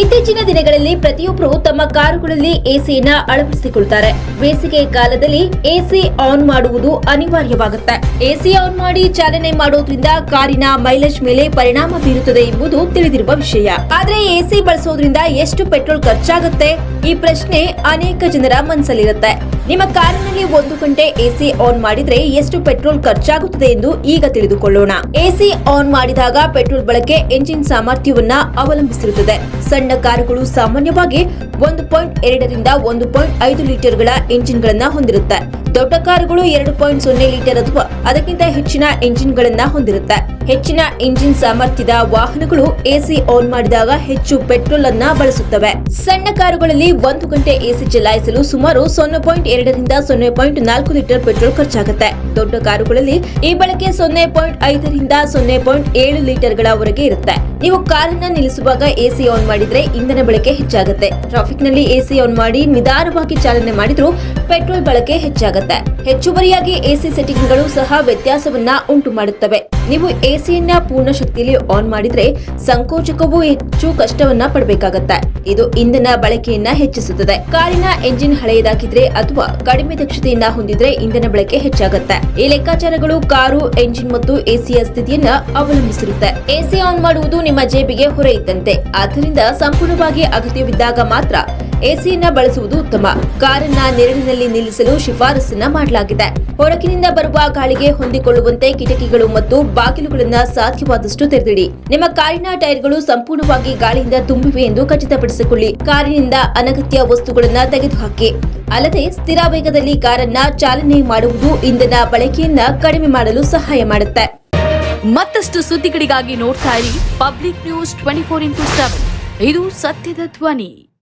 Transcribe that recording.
ಇತ್ತೀಚಿನ ದಿನಗಳಲ್ಲಿ ಪ್ರತಿಯೊಬ್ಬರು ತಮ್ಮ ಕಾರುಗಳಲ್ಲಿ ಎಸಿಯನ್ನ ಅಳವಡಿಸಿಕೊಳ್ತಾರೆ. ಬೇಸಿಗೆ ಕಾಲದಲ್ಲಿ ಎಸಿ ಆನ್ ಮಾಡುವುದು ಅನಿವಾರ್ಯವಾಗುತ್ತೆ. ಎಸಿ ಆನ್ ಮಾಡಿ ಚಾಲನೆ ಮಾಡೋದ್ರಿಂದ ಕಾರಿನ ಮೈಲೇಜ್ ಮೇಲೆ ಪರಿಣಾಮ ಬೀರುತ್ತದೆ ಎಂಬುದು ತಿಳಿದಿರುವ ವಿಷಯ. ಆದ್ರೆ ಎಸಿ ಬಳಸೋದ್ರಿಂದ ಎಷ್ಟು ಪೆಟ್ರೋಲ್ ಖರ್ಚಾಗುತ್ತೆ? ಈ ಪ್ರಶ್ನೆ ಅನೇಕ ಜನರ ಮನಸ್ಸಲ್ಲಿರುತ್ತೆ. ನಿಮ್ಮ ಕಾರಿನಲ್ಲಿ ಒಂದು ಗಂಟೆ ಎಸಿ ಆನ್ ಮಾಡಿದ್ರೆ ಎಷ್ಟು ಪೆಟ್ರೋಲ್ ಖರ್ಚಾಗುತ್ತದೆ ಎಂದು ಈಗ ತಿಳಿದುಕೊಳ್ಳೋಣ. ಎಸಿ ಆನ್ ಮಾಡಿದಾಗ ಪೆಟ್ರೋಲ್ ಬಳಕೆ ಎಂಜಿನ್ ಸಾಮರ್ಥ್ಯವನ್ನ ಅವಲಂಬಿಸಿರುತ್ತದೆ. ಕಾರುಗಳು ಸಾಮಾನ್ಯವಾಗಿ ಒಂದು ಪಾಯಿಂಟ್ ಎರಡರಿಂದ ಒಂದು ಪಾಯಿಂಟ್ ಐದು ಲೀಟರ್ಗಳ ಇಂಜಿನ್ಗಳನ್ನು ಹೊಂದಿರುತ್ತೆ. ದೊಡ್ಡ ಕಾರುಗಳು ಎರಡು ಪಾಯಿಂಟ್ ಸೊನ್ನೆ ಲೀಟರ್ ಅಥವಾ ಅದಕ್ಕಿಂತ ಹೆಚ್ಚಿನ ಇಂಜಿನ್ಗಳನ್ನು ಹೊಂದಿರುತ್ತೆ. ಹೆಚ್ಚಿನ ಇಂಜಿನ್ ಸಾಮರ್ಥ್ಯದ ವಾಹನಗಳು ಎಸಿ ಆನ್ ಮಾಡಿದಾಗ ಹೆಚ್ಚು ಪೆಟ್ರೋಲ್ ಅನ್ನ ಬಳಸುತ್ತವೆ. ಸಣ್ಣ ಕಾರುಗಳಲ್ಲಿ ಒಂದು ಗಂಟೆ ಎಸಿ ಚಲಾಯಿಸಲು ಸುಮಾರು ಸೊನ್ನೆ ಪಾಯಿಂಟ್ ಎರಡರಿಂದ ಸೊನ್ನೆ ಪಾಯಿಂಟ್ ನಾಲ್ಕು ಲೀಟರ್ ಪೆಟ್ರೋಲ್ ಖರ್ಚಾಗುತ್ತೆ. ದೊಡ್ಡ ಕಾರುಗಳಲ್ಲಿ ಈ ಬಳಕೆ ಸೊನ್ನೆ ಪಾಯಿಂಟ್ ಐದರಿಂದ ಸೊನ್ನೆ ಪಾಯಿಂಟ್ ಏಳು ಲೀಟರ್ ಗಳವರೆಗೆ ಇರುತ್ತೆ. ನೀವು ಕಾರನ್ನ ನಿಲ್ಲಿಸುವಾಗ ಎಸಿ ಆನ್ ಮಾಡಿದ್ರೆ ಇಂಧನ ಬಳಕೆ ಹೆಚ್ಚಾಗುತ್ತೆ. ಟ್ರಾಫಿಕ್ನಲ್ಲಿ ಎಸಿ ಆನ್ ಮಾಡಿ ನಿಧಾನವಾಗಿ ಚಾಲನೆ ಮಾಡಿದ್ರು ಪೆಟ್ರೋಲ್ ಬಳಕೆ ಹೆಚ್ಚಾಗುತ್ತೆ. ಹೆಚ್ಚುವರಿಯಾಗಿ ಎಸಿ ಸೆಟ್ಟಿಂಗ್ಗಳು ಸಹ ವ್ಯತ್ಯಾಸವನ್ನ ಉಂಟು ಮಾಡುತ್ತವೆ ನೀವು ಎಸಿಯನ್ನ ಪೂರ್ಣ ಶಕ್ತಿಯಲ್ಲಿ ಆನ್ ಮಾಡಿದ್ರೆ ಸಂಕೋಚಕವು ಹೆಚ್ಚು ಕಷ್ಟವನ್ನ ಪಡಬೇಕಾಗತ್ತೆ. ಇದು ಇಂಧನ ಬಳಕೆಯನ್ನ ಹೆಚ್ಚಿಸುತ್ತದೆ. ಕಾರಿನ ಎಂಜಿನ್ ಹಳೆಯದಾಗಿದ್ರೆ ಅಥವಾ ಕಡಿಮೆ ದಕ್ಷತೆಯನ್ನ ಹೊಂದಿದ್ರೆ ಇಂಧನ ಬಳಕೆ ಹೆಚ್ಚಾಗುತ್ತೆ. ಈ ಲೆಕ್ಕಾಚಾರಗಳು ಕಾರು ಎಂಜಿನ್ ಮತ್ತು ಎಸಿಯ ಸ್ಥಿತಿಯನ್ನ ಅವಲಂಬಿಸಿರುತ್ತೆ. ಎಸಿ ಆನ್ ಮಾಡುವುದು ನಿಮ್ಮ ಜೇಬಿಗೆ ಹೊರೆ ಇದ್ದಂತೆ. ಆದ್ದರಿಂದ ಸಂಪೂರ್ಣವಾಗಿ ಅಗತ್ಯವಿದ್ದಾಗ ಮಾತ್ರ ಎಸಿಯನ್ನ ಬಳಸುವುದು ಉತ್ತಮ. ಕಾರನ್ನ ನೆರಳಿನಲ್ಲಿ ನಿಲ್ಲಿಸಲು ಶಿಫಾರಸನ್ನ ಮಾಡಲಾಗಿದೆ. ಹೊರಕಿನಿಂದ ಬರುವ ಗಾಳಿಗೆ ಹೊಂದಿಕೊಳ್ಳುವಂತೆ ಕಿಟಕಿಗಳು ಮತ್ತು ಬಾಗಿಲುಗಳನ್ನ ಸಾಧ್ಯವಾದಷ್ಟು ತೆರೆದಿಡಿ. ನಿಮ್ಮ ಕಾರಿನ ಟೈರ್ಗಳು ಸಂಪೂರ್ಣವಾಗಿ ಗಾಳಿಯಿಂದ ತುಂಬಿವೆ ಎಂದು ಖಚಿತಪಡಿಸಿಕೊಳ್ಳಿ. ಕಾರಿನಿಂದ ಅನಗತ್ಯ ವಸ್ತುಗಳನ್ನ ತೆಗೆದುಹಾಕಿ. ಅಲ್ಲದೆ ಸ್ಥಿರ ವೇಗದಲ್ಲಿ ಕಾರನ್ನ ಚಾಲನೆ ಮಾಡುವುದು ಇಂಧನ ಬಳಕೆಯನ್ನ ಕಡಿಮೆ ಮಾಡಲು ಸಹಾಯ ಮಾಡುತ್ತೆ. ಮತ್ತಷ್ಟು ಸುದ್ದಿಗಳಿಗಾಗಿ ನೋಡ್ತಾ ಇರಿ public news twenty four into seven. ಇದು ಸತ್ಯದ ಧ್ವನಿ.